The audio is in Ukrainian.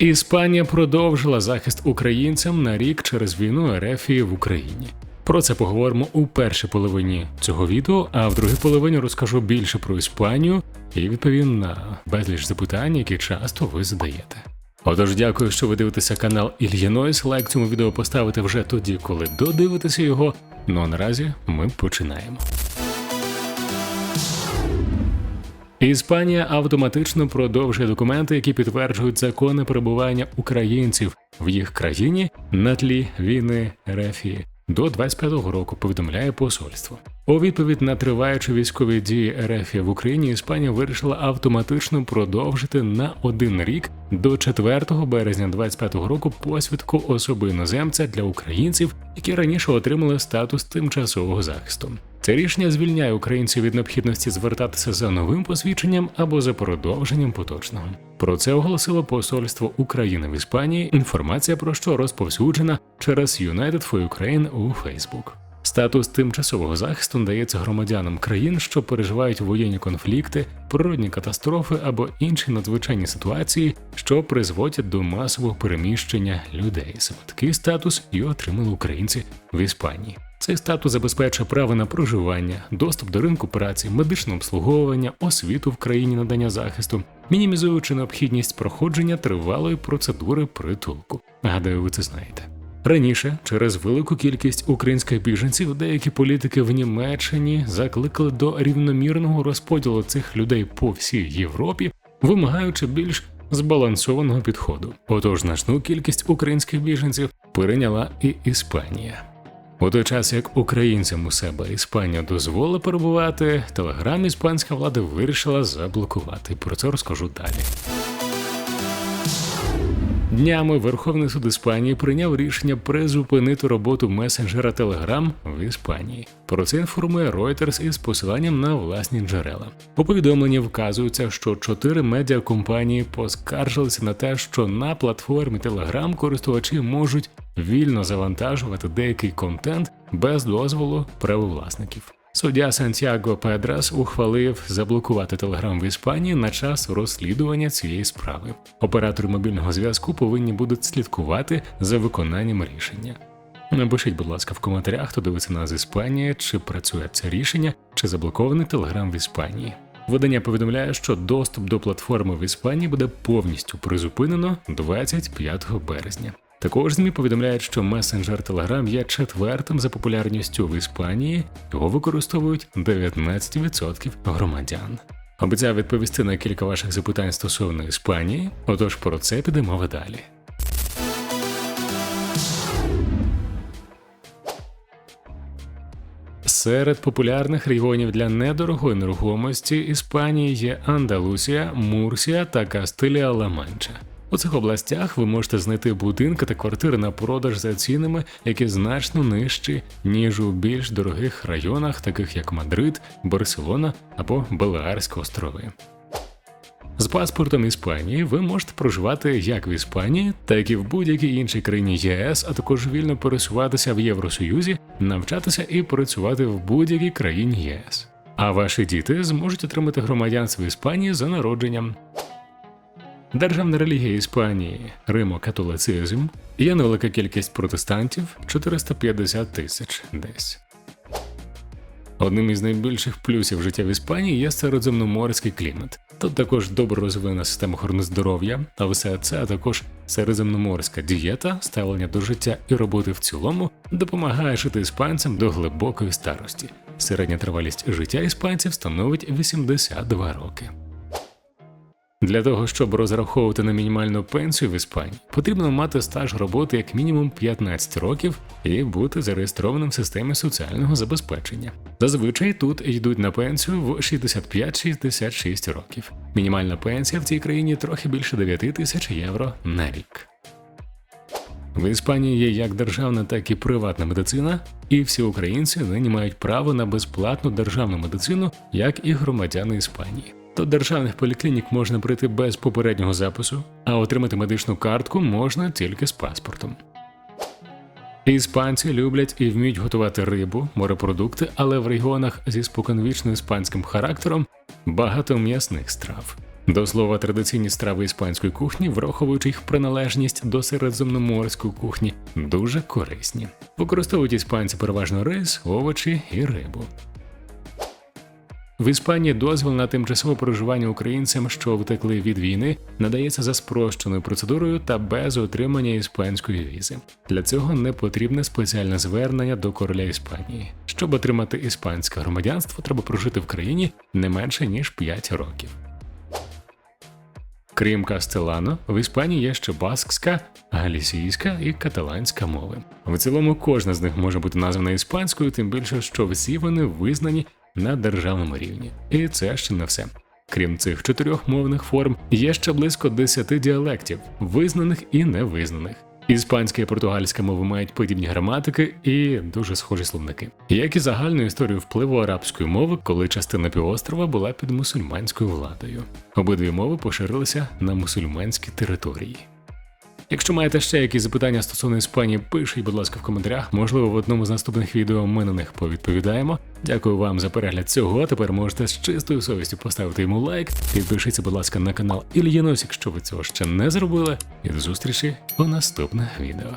Іспанія продовжила захист українцям на рік через війну РФ в Україні. Про це поговоримо у першій половині цього відео, а в другій половині розкажу більше про Іспанію і відповім на безліч запитань, які часто ви задаєте. Отож, дякую, що ви дивитеся канал Ільянойс. Лайк цьому відео поставити вже тоді, коли додивитеся його. Ну а наразі ми починаємо. Іспанія автоматично продовжує документи, які підтверджують законне перебування українців в їх країні на тлі війни Рефії. До 25-го року повідомляє посольство. У відповідь на триваючі військові дії РФ в Україні Іспанія вирішила автоматично продовжити на один рік до 4 березня 25-го року посвідку особи іноземця для українців, які раніше отримали статус тимчасового захисту. Це рішення звільняє українців від необхідності звертатися за новим посвідченням або за продовженням поточного. Про це оголосило посольство України в Іспанії. Інформація про що розповсюджена через United for Ukraine у Facebook. Статус тимчасового захисту надається громадянам країн, що переживають воєнні конфлікти, природні катастрофи або інші надзвичайні ситуації, що призводять до масового переміщення людей. Саме такий статус і отримали українці в Іспанії. Цей статус забезпечує право на проживання, доступ до ринку праці, медичне обслуговування, освіту в країні надання захисту, мінімізуючи необхідність проходження тривалої процедури притулку. Гадаю, ви це знаєте. Раніше, через велику кількість українських біженців, деякі політики в Німеччині закликали до рівномірного розподілу цих людей по всій Європі, вимагаючи більш збалансованого підходу. Отож, значну кількість українських біженців перейняла і Іспанія. У той час, як українцям у себе Іспанія дозволила перебувати, телеграм іспанська влада вирішила заблокувати. Про це розкажу далі. Днями Верховний суд Іспанії прийняв рішення призупинити роботу месенджера Telegram в Іспанії. Про це інформує Reuters із посиланням на власні джерела. У повідомленні вказується, що чотири медіакомпанії поскаржилися на те, що на платформі Telegram користувачі можуть вільно завантажувати деякий контент без дозволу правовласників. Суддя Сантьяго Педрас ухвалив заблокувати телеграм в Іспанії на час розслідування цієї справи. Оператори мобільного зв'язку повинні будуть слідкувати за виконанням рішення. Напишіть, будь ласка, в коментарях, хто дивиться нас з Іспанії, чи працює це рішення, чи заблокований телеграм в Іспанії. Видання повідомляє, що доступ до платформи в Іспанії буде повністю призупинено 25 березня. Також ЗМІ повідомляють, що месенджер Telegram є четвертим за популярністю в Іспанії. Його використовують 19% громадян. Обіцяв відповісти на кілька ваших запитань стосовно Іспанії. Отож про це підемо далі. Серед популярних регіонів для недорогої нерухомості Іспанії є Андалусія, Мурсія та Кастилія Ла-Манча. У цих областях ви можете знайти будинки та квартири на продаж за цінами, які значно нижчі, ніж у більш дорогих районах, таких як Мадрид, Барселона або Балеарські острови. З паспортом Іспанії ви можете проживати як в Іспанії, так і в будь-якій іншій країні ЄС, а також вільно пересуватися в Євросоюзі, навчатися і працювати в будь-якій країні ЄС. А ваші діти зможуть отримати громадянство Іспанії за народженням. Державна релігія Іспанії Римо-католицизм, є невелика кількість протестантів 450 тисяч десь. Одним із найбільших плюсів життя в Іспанії є середземноморський клімат. Тут також добре розвинена система охорони здоров'я, а все це а також середземноморська дієта, ставлення до життя і роботи в цілому допомагає жити іспанцям до глибокої старості. Середня тривалість життя іспанців становить 82 роки. Для того, щоб розраховувати на мінімальну пенсію в Іспанії, потрібно мати стаж роботи як мінімум 15 років і бути зареєстрованим в системі соціального забезпечення. Зазвичай тут йдуть на пенсію в 65-66 років. Мінімальна пенсія в цій країні трохи більше 9 тисяч євро на рік. В Іспанії є як державна, так і приватна медицина, і всі українці нині мають право на безплатну державну медицину, як і громадяни Іспанії. До державних поліклінік можна прийти без попереднього запису, а отримати медичну картку можна тільки з паспортом. Іспанці люблять і вміють готувати рибу, морепродукти, але в регіонах зі споконвічно іспанським характером багато м'ясних страв. До слова, традиційні страви іспанської кухні, враховуючи їх приналежність до середземноморської кухні, дуже корисні. Використовують іспанці переважно рис, овочі і рибу. В Іспанії дозвіл на тимчасове проживання українцям, що втекли від війни, надається за спрощеною процедурою та без отримання іспанської візи. Для цього не потрібне спеціальне звернення до короля Іспанії. Щоб отримати іспанське громадянство, треба прожити в країні не менше ніж 5 років. Крім кастелано, в Іспанії є ще баскська, галісійська і каталанська мови. В цілому кожна з них може бути названа іспанською, тим більше, що всі вони визнані на державному рівні. І це ще не все. Крім цих чотирьох мовних форм, є ще близько десяти діалектів, визнаних і невизнаних. Іспанська і португальська мови мають подібні граматики і дуже схожі словники, як і загальну історію впливу арабської мови, коли частина півострова була під мусульманською владою. Обидві мови поширилися на мусульманські території. Якщо маєте ще якісь запитання стосовно Іспанії, пишіть, будь ласка, в коментарях. Можливо, в одному з наступних відео ми на них повідповідаємо. Дякую вам за перегляд цього. Тепер можете з чистою совістю поставити йому лайк. Підпишіться, будь ласка, на канал Ільїнос, якщо ви цього ще не зробили. І до зустрічі у наступних відео.